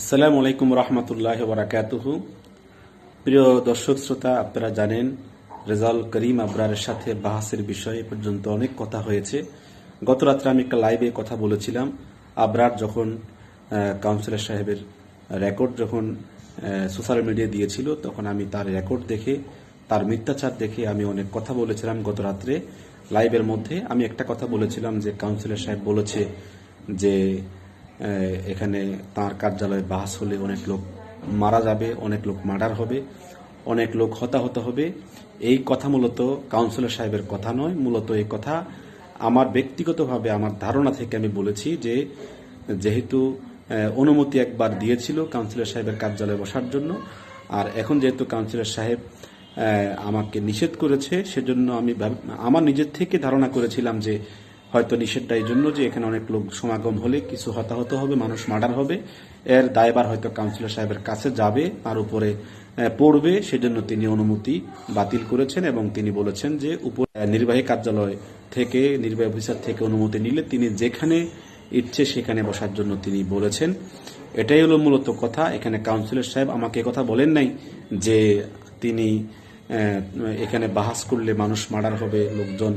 আসসালামু আলাইকুম রহমতুল্লাহ বারাকাতুহু। প্রিয় দর্শক শ্রোতা, আপনারা জানেন রেজাল করিম আবরারের সাথে বাহাসের বিষয়ে পর্যন্ত অনেক কথা হয়েছে। গত রাত্রে আমি একটা লাইভে কথা বলেছিলাম। আবরার যখন কাউন্সিলর সাহেবের রেকর্ড যখন সোশ্যাল মিডিয়া দিয়েছিল, তখন আমি তার রেকর্ড দেখে, তার মিথ্যাচার দেখে আমি অনেক কথা বলেছিলাম গত রাত্রে। লাইভের মধ্যে আমি একটা কথা বলেছিলাম যে কাউন্সিলর সাহেব বলেছে যে এখানে তার কার্যালয়ে বাস হলে অনেক লোক মারা যাবে, অনেক লোক মার্ডার হবে, অনেক লোক হতাহত হবে। এই কথা মূলত কাউন্সিলর সাহেবের কথা নয়, মূলত এই কথা আমার ব্যক্তিগতভাবে আমার ধারণা থেকে আমি বলেছি যে যেহেতু অনুমতি একবার দিয়েছিল কাউন্সিলর সাহেবের কার্যালয়ে বসার জন্য, আর এখন যেহেতু কাউন্সিলর সাহেব আমাকে নিষেধ করেছে, সেজন্য আমি আমার নিজের থেকে ধারণা করেছিলাম যে হয়তো নিষেধটা এই জন্য যে এখানে অনেক লোক সমাগম হলে কিছু হতাহত হবে, মানুষ মার্ডার হবে। এর দায়বার হয়তো কাউন্সিলর সাহেবের কাছে যাবে, তার উপরে পড়বে। সেজন্য তিনি অনুমতি বাতিল করেছেন এবং তিনি বলেছেন যে উপ নির্বাহী কার্যালয় থেকে, নির্বাহী অফিসার থেকে অনুমতি নিলে তিনি যেখানে ইচ্ছে সেখানে বসার জন্য তিনি বলেছেন। এটাই হলো মূলত কথা। এখানে কাউন্সিলর সাহেব আমাকে কথা বলেন নাই যে তিনি এখানে বাহাস করলে মানুষ মার্ডার হবে, লোকজন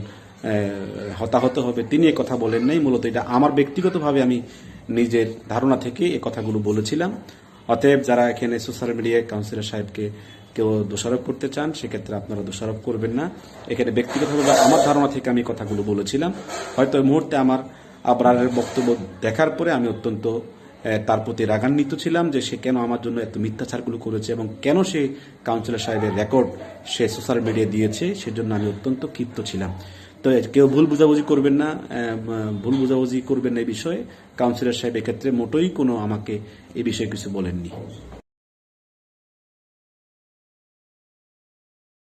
হতাহত হবে। তিনি কথা বলেন নাই। মূলত এটা আমার ব্যক্তিগতভাবে আমি নিজের ধারণা থেকে এ কথাগুলো বলেছিলাম। অতএব যারা এখানে সোশ্যাল মিডিয়ায় কাউন্সিলর সাহেবকে কেউ দোষারোপ করতে চান, সেক্ষেত্রে আপনারা দোষারোপ করবেন না। এখানে ব্যক্তিগতভাবে আমার ধারণা থেকে আমি কথাগুলো বলেছিলাম। হয়তো এই মুহূর্তে আমার আবরারের বক্তব্য দেখার পরে আমি অত্যন্ত তার প্রতি রাগান্বিত ছিলাম যে সে কেন আমার জন্য এত মিথ্যাচারগুলো করেছে এবং কেন সে কাউন্সিলর সাহেবের রেকর্ড সে সোশ্যাল মিডিয়া দিয়েছে, সেজন্য আমি অত্যন্ত ক্ষিপ্ত ছিলাম। তো কেউ ভুল বুঝাবুঝি করবেন না ভুল বুঝাবুঝি করবেন না এই বিষয়ে। কাউন্সিলর সাহেব এক্ষেত্রে মোটেই কোনো আমাকে এই বিষয়ে কিছু বলেননি।